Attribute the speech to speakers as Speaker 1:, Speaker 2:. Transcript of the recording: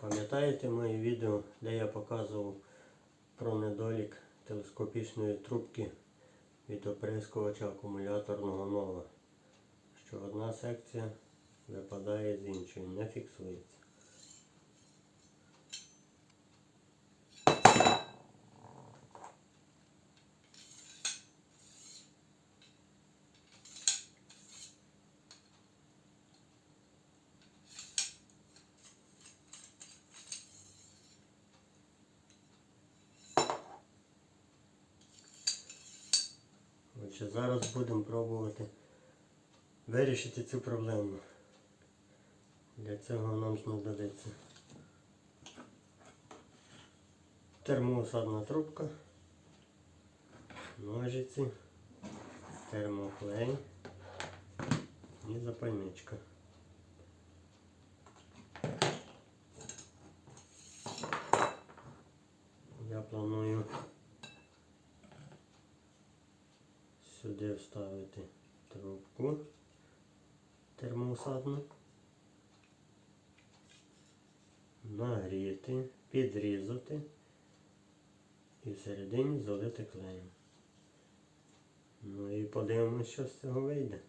Speaker 1: Пам'ятаєте моє відео, де я показував про недолік телескопічної трубки від оприскувача акумуляторного нова, що одна секція випадає з іншої, не фіксується. Отже, зараз будемо пробувати вирішити цю проблему. Для цього нам знадобиться термоусадна трубка, ножиці, термоклей і запальничка. Я планую сюди вставити трубку термоусадну, нагріти, підрізати і всередині залити клеєм. Ну і подивимось, що з цього вийде.